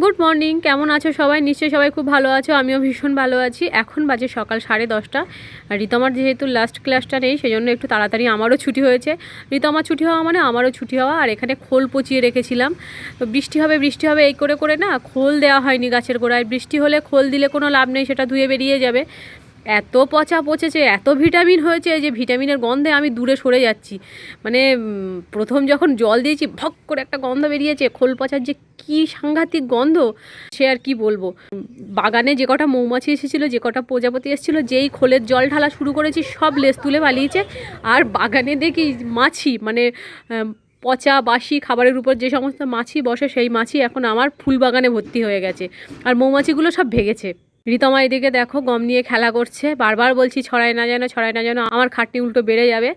Good morning কেমন আছো সবাই? নিশ্চয়ই সবাই খুব ভালো আছো, আমিও ভীষণ ভালো আছি। এখন বাজে সকাল সাড়ে দশটা। রিতমার যেহেতু লাস্ট ক্লাসটা নেই সেই জন্য একটু তাড়াতাড়ি আমারও ছুটি হয়েছে। রিতমার ছুটি হওয়া মানে আমারও ছুটি হওয়া, আর এখানে খোল পচিয়ে রেখেছিলাম। তো বৃষ্টি হবে বৃষ্টি হবে, এই করে করে না খোল দেওয়া হয়নি গাছের গোড়ায়। বৃষ্টি হলে খোল দিলে কোনো লাভ নেই, সেটা ধুয়ে বেরিয়ে যাবে। এত পচা পচেছে এত ভিটামিন হয়েছে যে ভিটামিনের গন্ধে আমি দূরে সরে যাচ্ছি। মানে প্রথম যখন জল দিয়েছি, ভক করে একটা গন্ধ বেরিয়েছে, খোল পচার যে কি সাংঘাতিক গন্ধ! সে আর কি বলব? বাগানে যে কটা মৌমাছি এসেছিল, যে কটা প্রজাপতি এসেছিল, যেই খোলের জল ঢালা শুরু করেছি, সব লেস তুলে পালিয়েছে আর বাগানে দেখি মাছি মানে পচা, বাসি খাবারের উপর যে সমস্ত মাছি বসে, সেই মাছি এখন আমার ফুল বাগানে ভর্তি হয়ে গেছে। আর মৌমাছিগুলো সব ভেগেছে। রিতমা এদিকে দেখো গম নিয়ে খেলা করছে। বারবার বলছি ছড়ায় না যেন, ছড়ায় না যেন, আমার খাটনি উল্টো বেড়ে যাবে।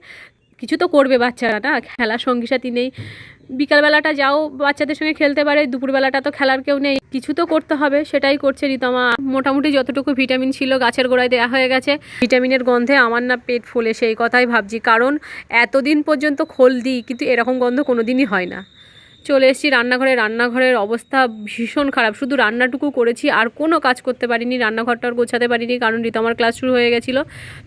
কিছু তো করবে বাচ্চারা না খেলার সঙ্গী সাথী নেই। বিকালবেলাটা যাও, বাচ্চাদের সঙ্গে খেলতে পারে, দুপুরবেলাটা তো খেলার কেউ নেই। কিছু তো করতে হবে, সেটাই করছে রিতমা। মোটামুটি যতটুকু ভিটামিন ছিল গাছের গোড়ায় দেওয়া হয়ে গেছে। ভিটামিনের গন্ধে আমার না পেট ফুলে, সেই কথাই ভাবছি। কারণ এতদিন পর্যন্ত খোল দিই, কিন্তু এরকম গন্ধ কোনো দিনই হয় না। চলে এসেছি রান্নাঘরে। রান্নাঘরের অবস্থা ভীষণ খারাপ। শুধু রান্নাটুকু করেছি, আর কোনো কাজ করতে পারিনি রান্নাঘরটা আর গোছাতে পারিনি, কারণ ঋতমার ক্লাস শুরু হয়ে গেছিল।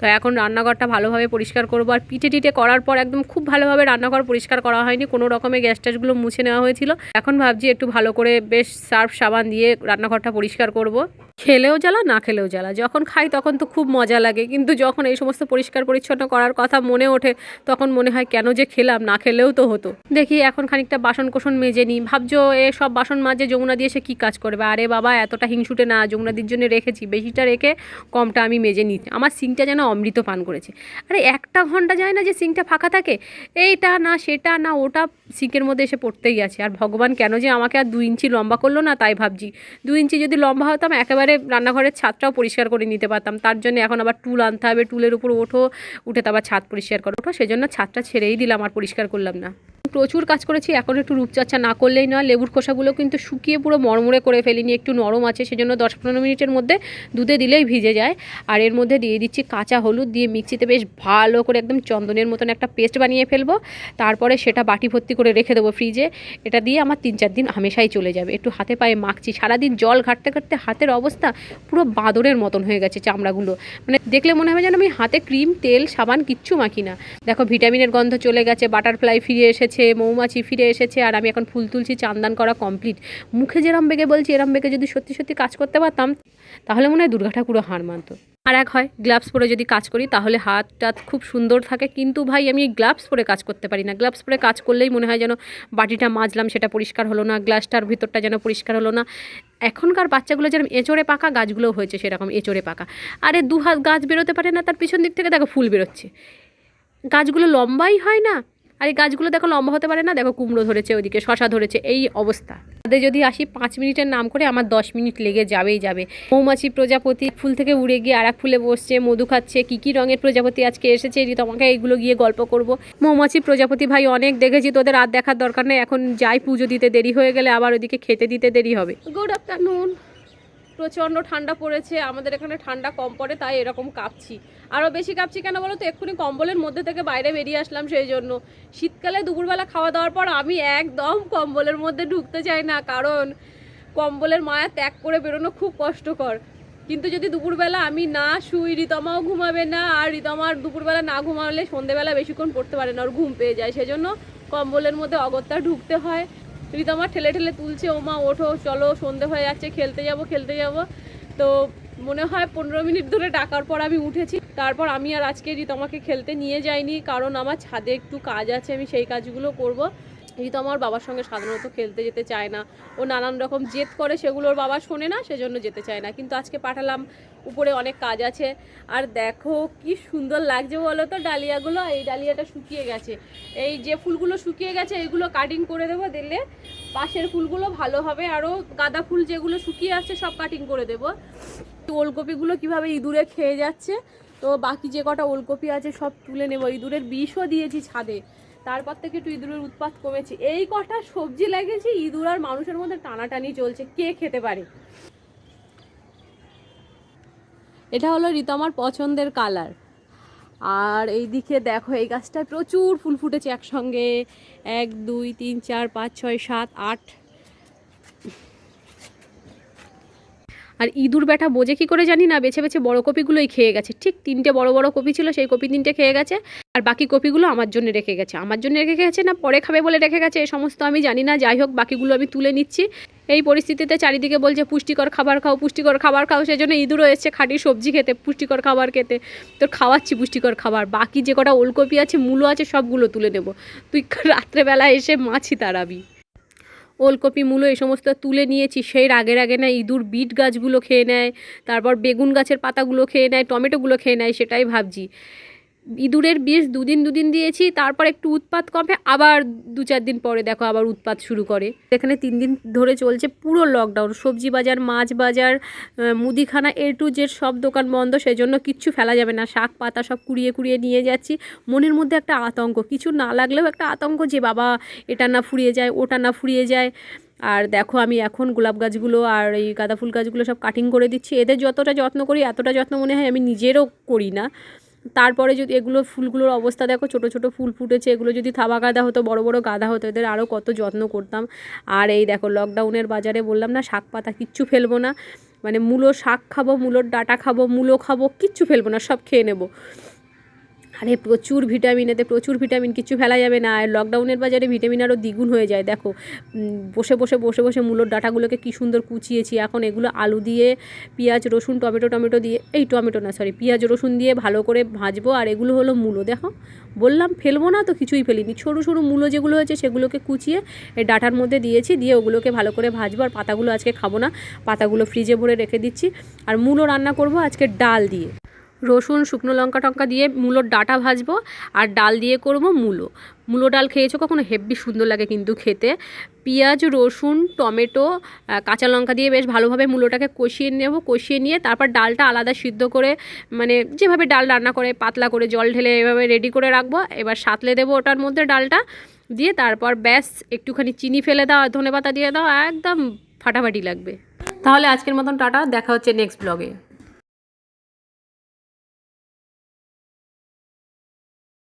তো এখন রান্নাঘরটা ভালোভাবে পরিষ্কার করব। আর পিঠে টিটে করার পর একদম খুব ভালোভাবে রান্নাঘর পরিষ্কার করা হয়নি, কোনো রকমে গ্যাস ট্যাসগুলো মুছে নেওয়া হয়েছিল। এখন ভাবছি একটু ভালো করে বেশ সার্ফ সাবান দিয়ে রান্নাঘরটা পরিষ্কার করব। খেলেও জ্বালা, না খেলেও জ্বালা। যখন খাই তখন তো খুব মজা লাগে। কিন্তু যখন এই সমস্ত পরিষ্কার পরিচ্ছন্ন করার কথা মনে ওঠে, তখন মনে হয় কেন যে খেলাম, না খেলেও তো হতো। দেখি এখন খানিকটা বাসন কোসন মেজে নিই। ভাবছ এ সব বাসন মাজে যমুনা দিয়ে সে কী কাজ করবে? আরে বাবা, এতটা হিংসুটে না, যমুনাদির জন্য রেখেছি। বেশিটা রেখে কমটা আমি মেজে নিই। আমার সিংটা যেন অমৃত পান করেছে। আরে একটা ঘণ্টা যায় না যে সিংটা ফাঁকা থাকে? এইটা না, সেটা না, ওটা সিঙ্কের মধ্যে এসে পড়তেই আছে। আর ভগবান কেন যে আমাকে আর দু ইঞ্চি লম্বা করল না, তাই ভাবছি। দু ইঞ্চি যদি লম্বা হতাম, একেবারে রান্নাঘরের ছাদটাও পরিষ্কার করে নিতে পারতাম। তার জন্য এখন আবার টুল আনতে হবে, টুলের উপর ওঠো, উঠে তো আবার ছাদ পরিষ্কার করো। ওঠো সেজন্য ছাদটা ছেড়েই দিলাম, আর পরিষ্কার করলাম না। প্রচুর কাজ করেছি, এখন একটু রূপচর্চা না করলেই না লেবুর খোসাগুলো কিন্তু শুকিয়ে পুরো মরমরে করে ফেলিনি, একটু নরম আছে, সেজন্য দশ পনেরো মিনিটের মধ্যে দুধে দিলেই ভিজে যায়। আর এর মধ্যে দিয়ে দিচ্ছি কাঁচা হলুদ, দিয়ে মিক্সিতে বেশ ভালো করে একদম চন্দনের মতন একটা পেস্ট বানিয়ে ফেলব। তারপরে সেটা বাটি ভর্তি করে রেখে দেবো ফ্রিজে। এটা দিয়ে আমার তিন চার দিন হামেশাই চলে যাবে। একটু হাতে পায়ে মাখছি, সারাদিন জল ঘাটতে ঘাটতে হাতের অবস্থা পুরো বাঁদরের মতন হয়ে গেছে চামড়াগুলো। মানে দেখলে মনে হবে যেন আমি হাতে ক্রিম, তেল, সাবান কিচ্ছু মাখি না। দেখো, ভিটামিনের গন্ধ চলে গেছে, বাটারফ্লাই ফিরে এসেছে, মৌমাছি ফিরে এসেছে, আর আমি এখন ফুল তুলছি, চান্দান করা কমপ্লিট। মুখে যেরম বেগে বলছি, এরম বেগে যদি সত্যি সত্যি কাজ করতে পারতাম, তাহলে মনে হয় দুর্গা ঠাকুরও হার মানতো। আর এক হয় গ্লাভস পরে যদি কাজ করি, তাহলে হাত টাত খুব সুন্দর থাকে। কিন্তু ভাই, আমি গ্লাভস পরে কাজ করতে পারি না। গ্লাভস পরে কাজ করলেই মনে হয় যেন বাটিটা মাজলাম, সেটা পরিষ্কার হলো না, গ্লাসটার ভিতরটা যেন পরিষ্কার হলো না। এখনকার বাচ্চাগুলো যেরকম এঁচড়ে পাকা, গাছগুলোও হয়েছে সেরকম এঁচড়ে পাকা। আরে দু হাত গাছ বেরোতে পারে না, তার পিছন দিক থেকে দেখো ফুল বেরোচ্ছে। গাছগুলো লম্বাই হয় না আর এই গাছগুলো দেখো লম্বা হতে পারে না, দেখো কুমড়ো ধরেছে ওইদিকে, শশা ধরেছে, এই অবস্থা। তাদের যদি আসি পাঁচ মিনিটের নাম করে, আমার দশ মিনিট লেগে যাবেই যাবে। মৌমাছি প্রজাপতি ফুল থেকে উড়ে গিয়ে আর ফুলে বসছে, মধু খাচ্ছে, কী কী রঙের প্রজাপতি আজকে এসেছে তোমাকে এইগুলো গিয়ে গল্প করব। মৌমাছি প্রজাপতি ভাই, অনেক দেখেছি, তোদের আর দেখার দরকার নেই, এখন যাই পুজো দিতে দেরি হয়ে গেলে আবার ওদিকে খেতে দিতে দেরি হবে। গুড আফটারনুন প্রচণ্ড ঠান্ডা পড়েছে, আমাদের এখানে ঠান্ডা কম পড়ে, তাই এরকম কাঁপছি। আরও বেশি কাঁপছি কেন বলো তো এক্ষুনি কম্বলের মধ্যে থেকে বাইরে বেরিয়ে আসলাম সেই জন্য। শীতকালে দুপুরবেলা খাওয়া দাওয়ার পর আমি একদম কম্বলের মধ্যে ঢুকতে চাই না, কারণ কম্বলের মায়া ত্যাগ করে বেরোনো খুব কষ্টকর। কিন্তু যদি দুপুরবেলা আমি না শুই, রিতমাও ঘুমাবে না, আর রিতমার দুপুরবেলা না ঘুমালে সন্ধেবেলা বেশিক্ষণ পড়তে পারে না, ওর ঘুম পেয়ে যায়। সেজন্য কম্বলের মধ্যে অগত্যা ঢুকতে হয়। রিতমা ঠেলে ঠেলে তুলছে ওমা ওঠো, চলো, সন্ধে হয়ে যাচ্ছে, খেলতে যাব খেলতে যাব। তো মনে হয় পনেরো মিনিট ধরে ডাকার পর আমি উঠেছি। তারপর আমি আর আজকে রিতমাকে খেলতে নিয়ে যাইনি, কারণ আমার ছাদে একটু কাজ আছে, আমি সেই কাজগুলো করব। রিতম আমার বাবার সঙ্গে সাধারণত খেলতে যেতে চায় না। ও নানান রকম জেদ করে সেগুলো ওর বাবা শোনে না, সেজন্য যেতে চায় না। কিন্তু আজকে পাঠালাম, উপরে অনেক কাজ আছে। আর দেখো কি সুন্দর লাগছে বলো তো ডালিয়াগুলো এই ডালিয়াটা শুকিয়ে গেছে। এই যে ফুলগুলো শুকিয়ে গেছে এইগুলো কাটিং করে দেবো দিলে পাশের ফুলগুলো ভালো হবে। আরও গাঁদা ফুল যেগুলো শুকিয়ে আসছে, সব কাটিং করে দেবো। তো ওলকপিগুলো কীভাবে ইঁদুরে খেয়ে যাচ্ছে? তো বাকি যে কটা ওলকপি আছে, সব তুলে নেব। ইঁদুরের বিষও দিয়েছি ছাদে। তারপর থেকে একটু ইঁদুরের উৎপাত কমেছে। এই কটা সবজি লাগিয়েছি, ইঁদুর আর মানুষের মধ্যে টানাটানি চলছে, কে খেতে পারে? এটা হলো রিতমার পছন্দের কালার। আর এই দিকে দেখো, এই গাছটায় প্রচুর ফুল ফুটেছে একসঙ্গে। এক, দুই, তিন, চার, পাঁচ, ছয়, সাত, আট আর ইঁদুর ব্যাটা বোঝে কী করে জানি না, বেছে বেছে বড় কপিগুলোই খেয়ে গেছে। ঠিক তিনটে বড় বড় কপি ছিল, সেই কপি তিনটে খেয়ে গেছে, আর বাকি কপিগুলো আমার জন্য রেখে গেছে। আমার জন্য রেখে গেছে না, পরে খাবে বলে রেখে গেছে এই সমস্ত আমি জানি না। যাই হোক, বাকিগুলো আমি তুলে নিচ্ছি। এই পরিস্থিতিতে চারিদিকে বলছে, পুষ্টিকর খাবার খাও, পুষ্টিকর খাবার খাও। সেজন্য ইঁদুরও এসছে, খাঁটি সবজি খেতে, পুষ্টিকর খাবার খেতে। তোর খাওয়াচ্ছি পুষ্টিকর খাবার। বাকি যে কটা ওলকপি আছে, মূলো আছে, সবগুলো তুলে নেব। তুই রাত্রেবেলা এসে মাছি তাড়াবি। ওলকপি, মূলো এই সমস্ত তুলে নিয়েছি। সেই আগের আগে না ইঁদুর বিট গাছগুলো খেয়ে নেয়, তারপর বেগুন গাছের পাতাগুলো খেয়ে নেয়, টমেটোগুলো খেয়ে নেয়, সেটাই ভাবছি। ইঁদুরের বিষ দুদিন দুদিন দিয়েছি, তারপর একটু উৎপাত কমে, আবার দু চার দিন পরে দেখো আবার উৎপাত শুরু করে। এখানে তিন দিন ধরে চলছে পুরো লকডাউন সবজি বাজার, মাছ বাজার মুদিখানা এ টু জেড সব দোকান বন্ধ সেই জন্য কিচ্ছু ফেলা যাবে না। শাক পাতা সব কুড়িয়ে কুড়িয়ে নিয়ে যাচ্ছি। মনের মধ্যে একটা আতঙ্ক, কিছু না লাগলেও একটা আতঙ্ক যে বাবা, এটা না ফুরিয়ে যায়, ওটা না ফুরিয়ে যায়। আর দেখো আমি এখন গোলাপ গাছগুলো আর এই গাঁদা ফুল গাছগুলো সব কাটিং করে দিচ্ছি। এদের যতটা যত্ন করি, এতটা যত্ন মনে হয় আমি নিজেরও করি না। তারপরে যদি এগুলো ফুলগুলোর অবস্থা দেখো, ছোট ছোট ফুল ফুটেছে, এগুলো যদি থাবা গাঁদা হতো, বড় বড় গাঁদা হতো, এদের আরও কত যত্ন করতাম। আর এই দেখো লকডাউনের বাজারে বললাম না, শাক পাতা কিচ্ছু ফেলব না। মানে মূলো শাক খাব, মূলোর ডাটা খাব, মূলো খাব, কিচ্ছু ফেলব না, সব খেয়ে নেব। আরে প্রচুর ভিটামিন এতে প্রচুর ভিটামিন কিছু ফেলা যাবে না। আর লকডাউনের বাজারে ভিটামিন আরও দ্বিগুণ হয়ে যায়, দেখো। বসে বসে বসে বসে মূলোর ডাঁটাগুলোকে কী সুন্দর কুচিয়েছি। এখন এগুলো আলু দিয়ে, পেঁয়াজ, রসুন, টমেটো টমেটো দিয়ে, এই টমেটো না সরি পেঁয়াজ, রসুন দিয়ে ভালো করে ভাজবো। আর এগুলো হলো মূলো, দেখো। বললাম ফেলব না তো কিছুই ফেলিনি। সরু সরু মূলো যেগুলো হয়েছে সেগুলোকে কুচিয়ে এই ডাঁটার মধ্যে দিয়েছি, দিয়ে ওগুলোকে ভালো করে ভাজবো। আর পাতাগুলো আজকে খাব না, পাতাগুলো ফ্রিজে ভরে রেখে দিচ্ছি। আর মূলো রান্না করব আজকে ডাল দিয়ে। রসুন, শুকনো লঙ্কা টঙ্কা দিয়ে মূলোর ডাঁটা ভাজবো আর ডাল দিয়ে করব মূলো। মূলো ডাল খেয়েছো কখনো? হেব্বি সুন্দর লাগে কিন্তু খেতে। পেঁয়াজ, রসুন, টমেটো কাঁচা লঙ্কা দিয়ে বেশ ভালোভাবে মূলোটাকে কষিয়ে নেব। কষিয়ে নিয়ে তারপর ডালটা আলাদা সিদ্ধ করে মানে যেভাবে ডাল রান্না করে, পাতলা করে জল ঢেলে এভাবে রেডি করে রাখব। এবার সাতলে দেবো ওটার মধ্যে ডালটা। দিয়ে তারপর ব্যাস, একটুখানি চিনি ফেলে দাও ধনে পাতা দিয়ে দাও, একদম ফাটাফাটি লাগবে। তাহলে আজকের মতন টাটা, দেখা হচ্ছে নেক্সট ব্লগে